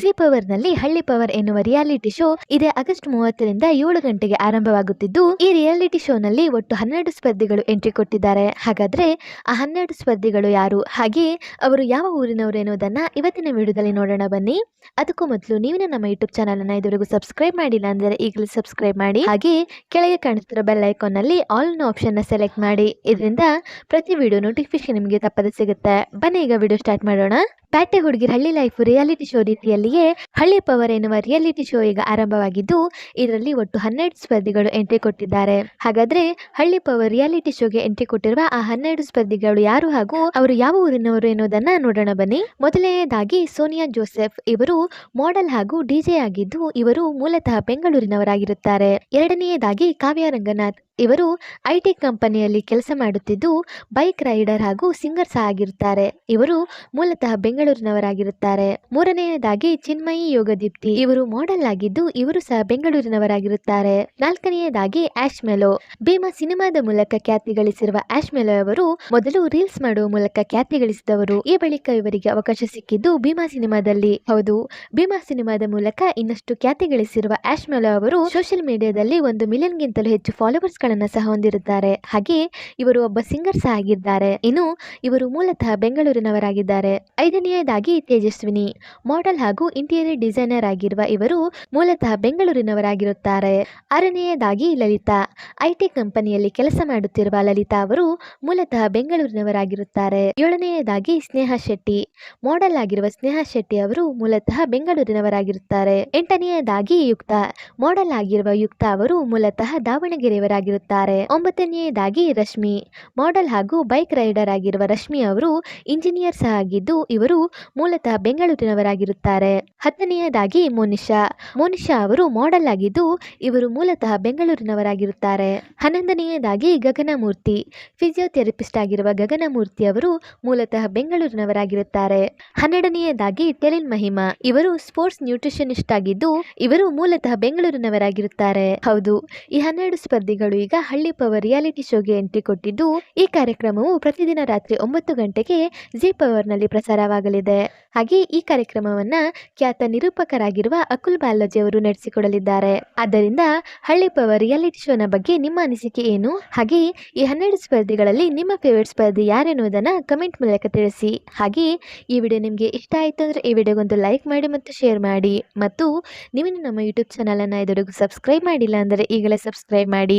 G ಪವರ್ನಲ್ಲಿ ಹಳ್ಳಿ power ಎನ್ನುವ reality show ಇದೇ ಆಗಸ್ಟ್ ಮೂವತ್ತರಿಂದ ಏಳು ಗಂಟೆಗೆ ಆರಂಭವಾಗುತ್ತಿದ್ದು, ಈ ರಿಯಾಲಿಟಿ ಶೋನಲ್ಲಿ ಒಟ್ಟು ಹನ್ನೆರಡು ಸ್ಪರ್ಧಿಗಳು ಎಂಟ್ರಿ ಕೊಟ್ಟಿದ್ದಾರೆ. ಹಾಗಾದ್ರೆ ಆ ಹನ್ನೆರಡು ಸ್ಪರ್ಧಿಗಳು ಯಾರು? ಹಾಗೆ ಅವರು ಯಾವ ಊರಿನವರು ಎನ್ನುವುದನ್ನ ಇವತ್ತಿನ ವಿಡಿಯೋದಲ್ಲಿ ನೋಡೋಣ ಬನ್ನಿ. ಅದಕ್ಕೂ ಮೊದಲು ನೀವು ನಮ್ಮ ಯೂಟ್ಯೂಬ್ ಚಾನಲ್ ಅನ್ನ ಇದುವರೆಗೂ ಸಬ್ಸ್ಕ್ರೈಬ್ ಮಾಡಿಲ್ಲ ಅಂದರೆ ಈಗಲೇ ಸಬ್ಸ್ಕ್ರೈಬ್ ಮಾಡಿ. ಹಾಗೆ ಕೆಳಗೆ ಕಾಣಿಸ್ತಿರೋ ಬೆಲ್ ಐಕಾನ್ನಲ್ಲಿ ಆಲ್ ನೋ ಆಪ್ಷನ್ನ ಸೆಲೆಕ್ಟ್ ಮಾಡಿ. ಇದರಿಂದ ಪ್ರತಿ ವಿಡಿಯೋ ನೋಟಿಫಿಕೇಶನ್ ನಿಮಗೆ ತಪ್ಪದೆ ಸಿಗುತ್ತೆ. ಬನ್ನಿ, ಈಗ ವಿಡಿಯೋ ಸ್ಟಾರ್ಟ್ ಮಾಡೋಣ. ಪ್ಯಾಟೆ ಹುಡುಗಿ ಹಳ್ಳಿ ಲೈಫ್ ರಿಯಾಲಿಟಿ ಶೋ ಹಳ್ಳಿ ಪವರ್ ಎನ್ನುವ ರಿಯಾಲಿಟಿ ಶೋ ಈಗ ಆರಂಭವಾಗಿದ್ದು, ಇದರಲ್ಲಿ ಒಟ್ಟು ಹನ್ನೆರಡು ಸ್ಪರ್ಧಿಗಳು ಎಂಟ್ರಿ ಕೊಟ್ಟಿದ್ದಾರೆ. ಹಾಗಾದ್ರೆ ಹಳ್ಳಿ ಪವರ್ ರಿಯಾಲಿಟಿ ಶೋಗೆ ಎಂಟ್ರಿ ಕೊಟ್ಟಿರುವ ಆ ಹನ್ನೆರಡು ಸ್ಪರ್ಧಿಗಳು ಯಾರು ಹಾಗೂ ಅವರು ಯಾವ ಊರಿನವರು ಎನ್ನುವುದನ್ನ ನೋಡೋಣ ಬನ್ನಿ. ಮೊದಲನೆಯದಾಗಿ ಸೋನಿಯಾ ಜೋಸೆಫ್ ಇವರು ಮಾಡೆಲ್ ಹಾಗೂ ಡಿಜೆ ಆಗಿದ್ದು, ಇವರು ಮೂಲತಃ ಬೆಂಗಳೂರಿನವರಾಗಿರುತ್ತಾರೆ. ಎರಡನೆಯದಾಗಿ ಕಾವ್ಯ ರಂಗನಾಥ್ ಇವರು ಐ ಟಿ ಕಂಪನಿಯಲ್ಲಿ ಕೆಲಸ ಮಾಡುತ್ತಿದ್ದು ಬೈಕ್ ರೈಡರ್ ಹಾಗೂ ಸಿಂಗರ್ ಸಹ ಆಗಿರುತ್ತಾರೆ. ಇವರು ಮೂಲತಃ ಬೆಂಗಳೂರಿನವರಾಗಿರುತ್ತಾರೆ. ಮೂರನೆಯದಾಗಿ ಚಿನ್ಮಯಿ ಯೋಗದೀಪ್ತಿ. ಇವರು ಮಾಡೆಲ್ ಆಗಿದ್ದು ಇವರು ಸಹ ಬೆಂಗಳೂರಿನವರಾಗಿರುತ್ತಾರೆ. ನಾಲ್ಕನೆಯದಾಗಿ ಆಶ್ ಮೆಲೋ. ಭೀಮಾ ಸಿನಿಮಾದ ಮೂಲಕ ಖ್ಯಾತಿ ಗಳಿಸಿರುವ ಆಶ್ ಮೆಲೋ ಅವರು ಮೊದಲು ರೀಲ್ಸ್ ಮಾಡುವ ಮೂಲಕ ಖ್ಯಾತಿ ಗಳಿಸಿದವರು. ಈ ಬಳಿಕ ಇವರಿಗೆ ಅವಕಾಶ ಸಿಕ್ಕಿದ್ದು ಭೀಮಾ ಸಿನಿಮಾದಲ್ಲಿ. ಹೌದು, ಭೀಮಾ ಸಿನಿಮಾದ ಮೂಲಕ ಇನ್ನಷ್ಟು ಖ್ಯಾತಿ ಗಳಿಸಿರುವ ಆಶ್ ಮೆಲೋ ಅವರು ಸೋಷಿಯಲ್ ಮೀಡಿಯಾದಲ್ಲಿ ಒಂದು ಮಿಲಿಯನ್ ಗಿಂತಲೂ ಹೆಚ್ಚು ಫಾಲೋವರ್ಸ್ ಗಳನ್ನ ಸಹ ಹೊಂದಿರುತ್ತಾರೆ. ಹಾಗೆ ಇವರು ಒಬ್ಬ ಸಿಂಗರ್ ಸಹ ಆಗಿದ್ದಾರೆ. ಇನ್ನು ಇವರು ಮೂಲತಃ ಬೆಂಗಳೂರಿನವರಾಗಿದ್ದಾರೆ. ಐದನೆಯದಾಗಿ ತೇಜಸ್ವಿನಿ. ಮಾಡೆಲ್ ಹಾಗೂ ಇಂಟೀರಿಯರ್ ಡಿಸೈನರ್ ಆಗಿರುವ ಇವರು ಮೂಲತಃ ಬೆಂಗಳೂರಿನವರಾಗಿರುತ್ತಾರೆ. ಆರನೆಯದಾಗಿ ಲಲಿತಾ. ಐಟಿ ಕಂಪನಿಯಲ್ಲಿ ಕೆಲಸ ಮಾಡುತ್ತಿರುವ ಲಲಿತಾ ಅವರು ಮೂಲತಃ ಬೆಂಗಳೂರಿನವರಾಗಿರುತ್ತಾರೆ. ಏಳನೆಯದಾಗಿ ಸ್ನೇಹ ಶೆಟ್ಟಿ. ಮಾಡೆಲ್ ಆಗಿರುವ ಸ್ನೇಹ ಶೆಟ್ಟಿ ಅವರು ಮೂಲತಃ ಬೆಂಗಳೂರಿನವರಾಗಿರುತ್ತಾರೆ. ಎಂಟನೆಯದಾಗಿ ಯುಕ್ತ. ಮಾಡೆಲ್ ಆಗಿರುವ ಯುಕ್ತ ಅವರು ಮೂಲತಃ ದಾವಣಗೆರೆಯವರಾಗಿರುತ್ತಾರೆ. ಒಂಬತ್ತನೆಯದಾಗಿ ರಶ್ಮಿ. ಮಾಡೆಲ್ ಹಾಗೂ ಬೈಕ್ ರೈಡರ್ ಆಗಿರುವ ರಶ್ಮಿ ಅವರು ಇಂಜಿನಿಯರ್ ಸಹ ಆಗಿದ್ದು, ಇವರು ಮೂಲತಃ ಬೆಂಗಳೂರಿನವರಾಗಿರುತ್ತಾರೆ. ಹತ್ತನೆಯದಾಗಿ ಮೋನಿಶಾ. ಮೋನಿಶಾ ಅವರು ಮಾಡೆಲ್ ಆಗಿದ್ದು, ಇವರು ಮೂಲತಃ ಬೆಂಗಳೂರಿನವರಾಗಿರುತ್ತಾರೆ. ಹನ್ನೊಂದನೆಯದಾಗಿ ಗಗನಮೂರ್ತಿ. ಫಿಸಿಯೋಥೆರಪಿಸ್ಟ್ ಆಗಿರುವ ಗಗನಮೂರ್ತಿ ಅವರು ಮೂಲತಃ ಬೆಂಗಳೂರಿನವರಾಗಿರುತ್ತಾರೆ. ಹನ್ನೆರಡನೆಯದಾಗಿ ಟೆಲಿನ್ ಮಹಿಮಾ. ಇವರು ಸ್ಪೋರ್ಟ್ಸ್ ನ್ಯೂಟ್ರಿಷನಿಸ್ಟ್ ಆಗಿದ್ದು, ಇವರು ಮೂಲತಃ ಬೆಂಗಳೂರಿನವರಾಗಿರುತ್ತಾರೆ. ಹೌದು, ಈ ಹನ್ನೆರಡು ಸ್ಪರ್ಧಿಗಳು ಈಗ ಹಳ್ಳಿ ಪವರ್ ರಿಯಾಲಿಟಿ ಶೋಗೆ ಎಂಟ್ರಿ ಕೊಟ್ಟಿದ್ದು, ಈ ಕಾರ್ಯಕ್ರಮವು ಪ್ರತಿದಿನ ರಾತ್ರಿ ಒಂಬತ್ತು ಗಂಟೆಗೆ ಜಿ ಪವರ್ನಲ್ಲಿ ಪ್ರಸಾರವಾಗಲಿದೆ. ಹಾಗೆ ಈ ಕಾರ್ಯಕ್ರಮವನ್ನ ಖ್ಯಾತ ನಿರೂಪಕರಾಗಿರುವ ಅಕುಲ್ ಬಾಲಾಜಿ ಅವರು ನಡೆಸಿಕೊಡಲಿದ್ದಾರೆ. ಆದ್ದರಿಂದ ಹಳ್ಳಿ ಪವರ್ ರಿಯಾಲಿಟಿ ಶೋನ ಬಗ್ಗೆ ನಿಮ್ಮ ಅನಿಸಿಕೆ ಏನು? ಹಾಗೆ ಈ ಹನ್ನೆರಡು ಸ್ಪರ್ಧಿಗಳಲ್ಲಿ ನಿಮ್ಮ ಫೇವರೇಟ್ ಸ್ಪರ್ಧಿ ಯಾರೆನ್ನುವುದನ್ನು ಕಮೆಂಟ್ ಮೂಲಕ ತಿಳಿಸಿ. ಹಾಗೆ ಈ ವಿಡಿಯೋ ನಿಮಗೆ ಇಷ್ಟ ಆಯಿತು ಅಂದರೆ ಈ ವಿಡಿಯೋಗೊಂದು ಲೈಕ್ ಮಾಡಿ ಮತ್ತು ಶೇರ್ ಮಾಡಿ. ಮತ್ತು ನೀವು ನಮ್ಮ ಯೂಟ್ಯೂಬ್ ಚಾನಲನ್ನು ಇದುವರೆಗೂ ಸಬ್ಸ್ಕ್ರೈಬ್ ಮಾಡಿಲ್ಲ ಅಂದರೆ ಈಗಲೇ ಸಬ್ಸ್ಕ್ರೈಬ್ ಮಾಡಿ.